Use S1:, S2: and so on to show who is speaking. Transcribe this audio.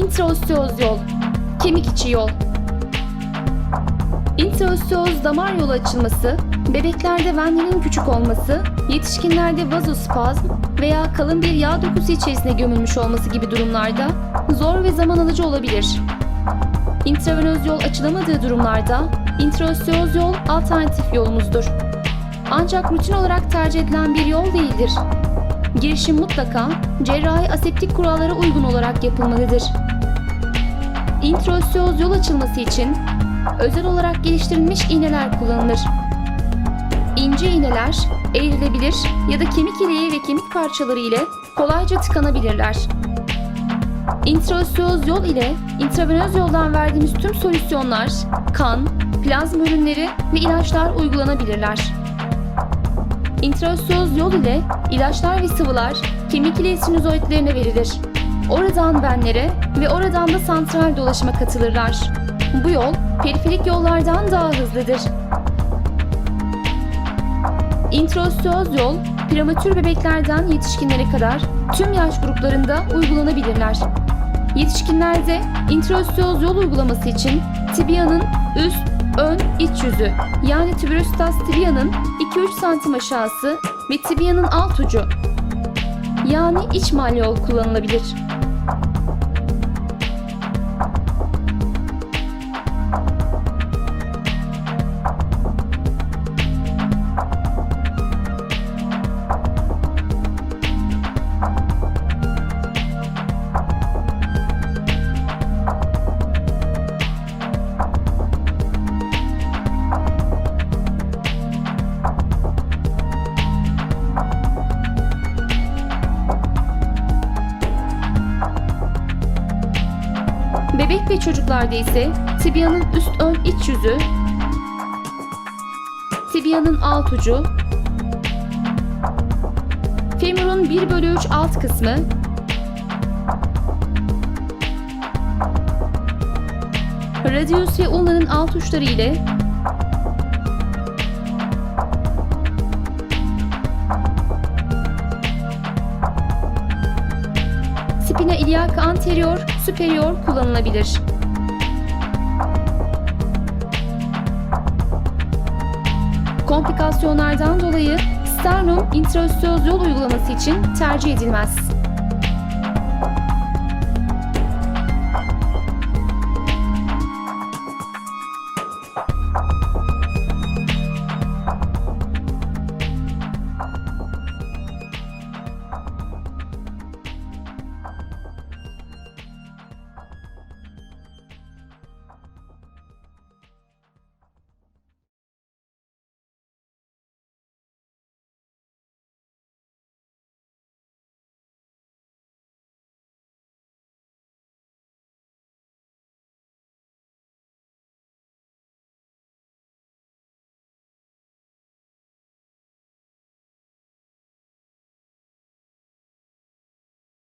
S1: İntraosteoz yol, kemik içi yol. İntraosteoz damar yolu açılması, bebeklerde venlerin küçük olması, yetişkinlerde vazospazm veya kalın bir yağ dokusu içerisine gömülmüş olması gibi durumlarda zor ve zaman alıcı olabilir. İntravenöz yol açılamadığı durumlarda intraosteoz yol alternatif yolumuzdur. Ancak rutin olarak tercih edilen bir yol değildir. Girişim mutlaka cerrahi aseptik kurallara uygun olarak yapılmalıdır. İntraosteoz yol açılması için özel olarak geliştirilmiş iğneler kullanılır. İnce iğneler eğrilebilir ya da kemik iliği ve kemik parçaları ile kolayca tıkanabilirler. İntraosteoz yol ile intravenöz yoldan verdiğimiz tüm solüsyonlar, kan, plazma ürünleri ve ilaçlar uygulanabilirler. İntraosteoz yol ile ilaçlar ve sıvılar kemik iliği sinüzoidlerine verilir. Oradan benlere ve oradan da santral dolaşıma katılırlar. Bu yol periferik yollardan daha hızlıdır. İntraosteoz yol, prematür bebeklerden yetişkinlere kadar tüm yaş gruplarında uygulanabilirler. Yetişkinlerde intraosteoz yol uygulaması için tibianın üst, ön, iç yüzü yani tibürostas tibianın 2-3 santim aşağısı ve tibianın alt ucu yani iç malyol kullanılabilir. Bebek ve çocuklarda ise tibianın üst ön iç yüzü, tibianın alt ucu, femurun 1 bölü 3 alt kısmı, radius ve ulnanın alt uçları ile spina iliaca anterior, superior kullanılabilir. Komplikasyonlardan dolayı sternum intraosteoz yol uygulaması için tercih edilmez.